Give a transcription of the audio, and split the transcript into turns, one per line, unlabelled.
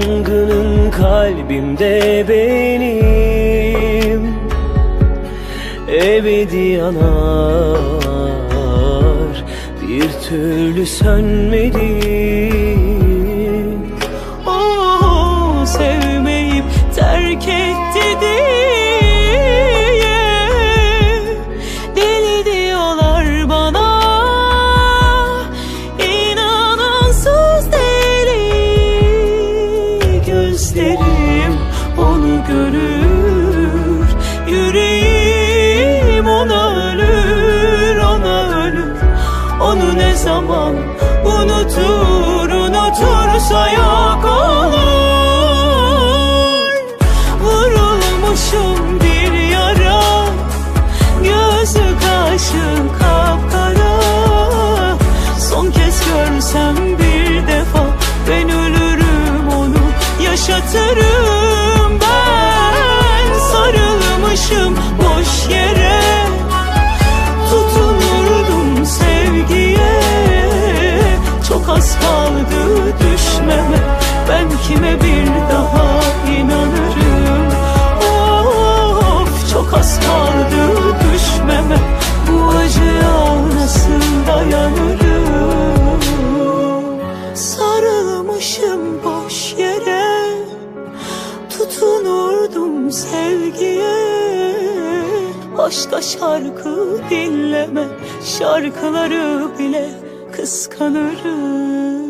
yangının kalbimde benim. Ebedi yanar bir türlü sönmedi
Gözlerim onu görür. Yüreğim ona ölür Ona ölür. Onu ne zaman unutur Unutursa yok olur. Vurulmuşum bir yara Gözü kaşı kapkara. Son kez görsem Başka şarkı dinleme Şarkıları bile kıskanırım